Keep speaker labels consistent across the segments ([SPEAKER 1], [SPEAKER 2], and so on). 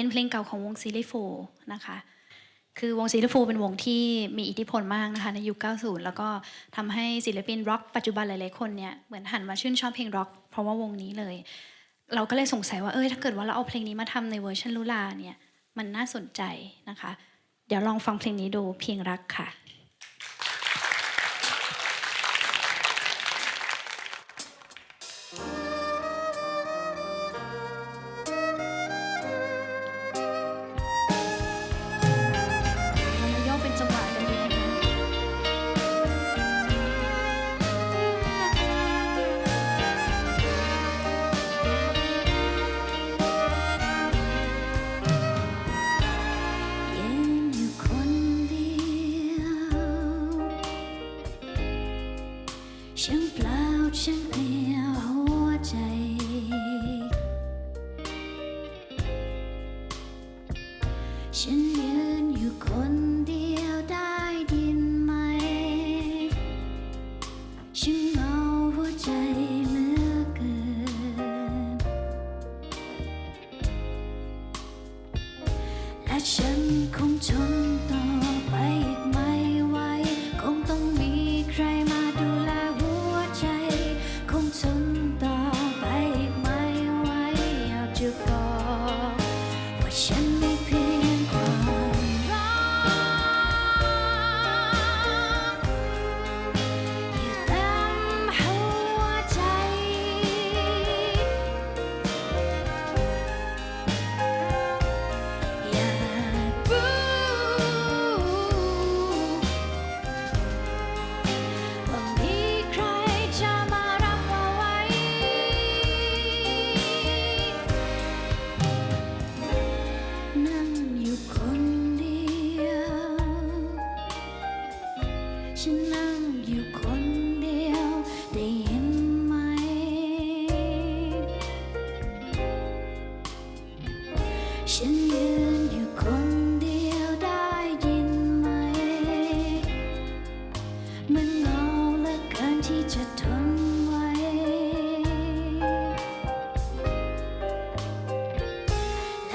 [SPEAKER 1] เป็นเพลงเก่าของวงซิลิฟูนะคะ คือวงซิลิฟูเป็นวงที่มีอิทธิพลมากนะคะในยุค 90 แล้วก็ทำให้ศิลปินร็อกปัจจุบันหลายๆคนเนี่ยเหมือนหันมาชื่นชอบเพลงร็อกเพราะว่าวงนี้เลย เราก็เลยสงสัยว่าเอ้ยถ้าเกิดว่าเราเอาเพลงนี้มาทำในเวอร์ชันลุลาเนี่ยมันน่าสนใจนะคะ เดี๋ยวลองฟังเพลงนี้ดูเพียงรักค่ะ
[SPEAKER 2] ช่างเปล่าช่างเปลี่ยหัวใจ ฉันยืนอยู่คนเดียวได้ยินไหม ฉันเหงาหัวใจเหลือเกิน และฉันคงทน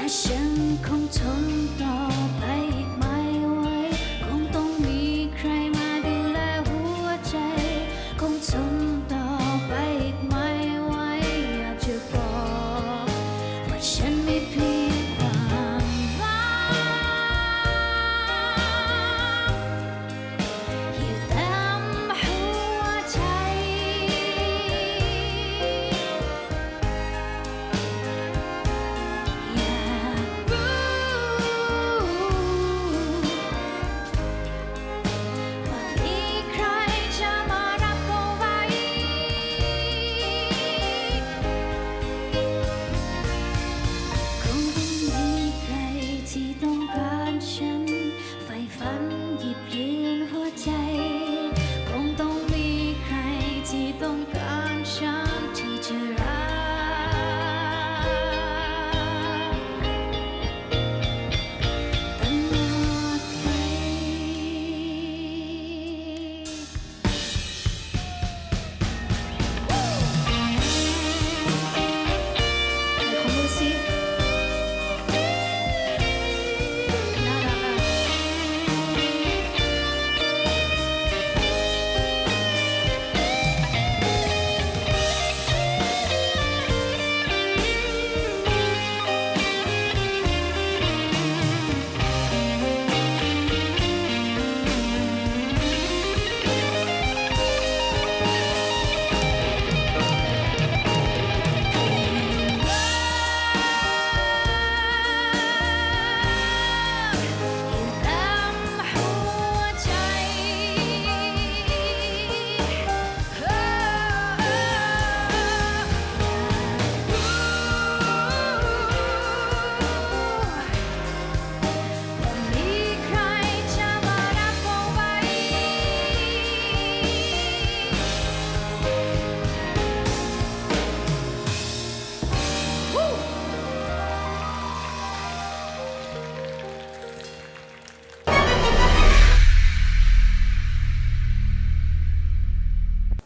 [SPEAKER 2] และฉัน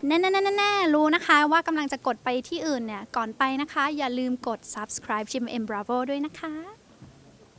[SPEAKER 1] แน่ๆๆๆรู้นะคะว่ากำลังจะกดไปที่อื่นเนี่ย ก่อนไปนะคะ อย่าลืมกด subscribe GMM Bravo ด้วยนะคะ